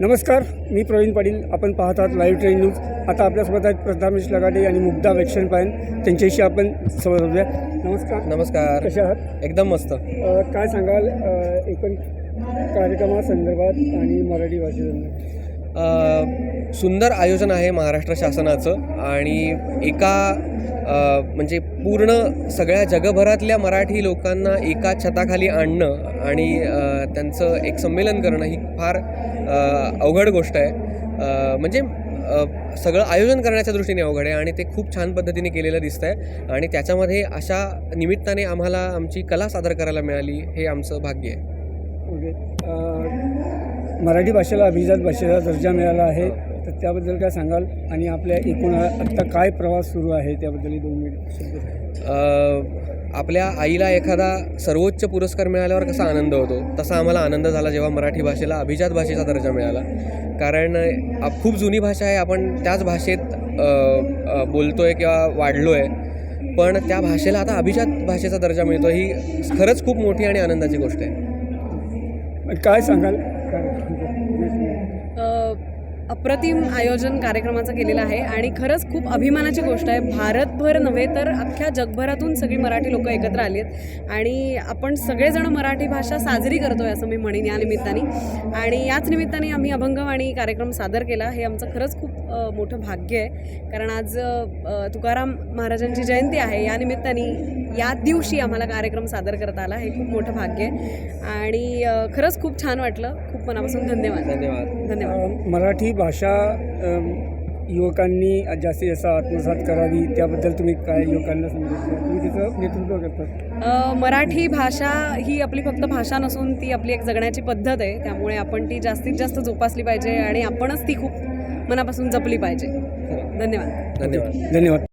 नमस्कार मी प्रवीण पाटील. आपण पाहत आहात लाईव्ह ट्रेन न्यूज आता आपल्यासोबत आहेत प्रथमेश लगाटे आणि मुग्धा वेक्षण पायन. त्यांच्याशी आपण साधूया नमस्कार. नमस्कार. कशा आहात? एकदम मस्त. काय सांगाल? एकूण कार्यक्रमासंदर्भात आणि मराठी भाषेसंदर्भात. सुंदर आयोजन आहे महाराष्ट्र शासनाचं आणि एका म्हणजे पूर्ण सगळ्या जगभरातल्या मराठी लोकांना एका छताखाली आणणं आणि त्यांचं एक संमेलन करणं ही फार अवघड गोष्ट आहे. म्हणजे सगळं आयोजन करण्याच्या दृष्टीने अवघड आहे आणि ते खूप छान पद्धतीने केलेलं दिसतं आहे आणि त्याच्यामध्ये अशा निमित्ताने आम्हाला आमची कला सादर करायला मिळाली हे आमचं भाग्य आहे. ओके. मराठी भाषेला अभिजात भाषेचा दर्जा मिळाला आहे. तर त्याबद्दल काय सांगाल? आणि आपल्या एकूण आत्ता काय प्रवास सुरू आहे त्याबद्दल दोन मिनिट आपल्या आईला एखादा सर्वोच्च पुरस्कार मिळाल्यावर कसा आनंद होतो? तसा आम्हाला आनंद झाला जेव्हा मराठी भाषेला अभिजात भाषेचा दर्जा मिळाला. कारण खूप जुनी भाषा आहे. आपण त्याच भाषेत अ, बोलतोय किंवा वाढलो आहे पण त्या भाषेला आता अभिजात भाषेचा दर्जा मिळतो ही खरंच खूप मोठी आणि आनंदाची गोष्ट आहे. काय सांगाल? अप्रतिम आयोजन कार्यक्रमाचं केलेलं आहे आणि खरंच खूप अभिमानाची गोष्ट आहे. भारतभर नव्हे तर अख्ख्या जगभरातून सगळी मराठी लोक एकत्र आली आहेत. आणि आपण सगळेजण मराठी भाषा साजरी करतोय असं मी म्हणेन या निमित्ताने. आणि याच निमित्ताने आम्ही अभंगवाणी कार्यक्रम सादर केला. हे आमचं खरंच खूप मोठं भाग्य आहे. कारण आज तुकाराम महाराजांची जयंती आहे. या निमित्ताने या दिवशी आम्हाला कार्यक्रम सादर करता आला. हे खूप मोठं भाग्य आहे. आणि खरंच खूप छान वाटलं. खूप मनापासून धन्यवाद. धन्यवाद. धन्यवाद. मराठी भाषा युवकांनी जास्तीत जास्त आत्मसात करावी त्याबद्दल तुम्ही काय युवकांना तुम्ही त्याचं नेतृत्व मराठी भाषा ही आपली फक्त भाषा नसून ती आपली एक जगण्याची पद्धत आहे. त्यामुळे आपण ती जास्तीत जास्त जोपासली पाहिजे आणि आपणच ती खूप मनापासून जपली पाहिजे. धन्यवाद. धन्यवाद. धन्यवाद.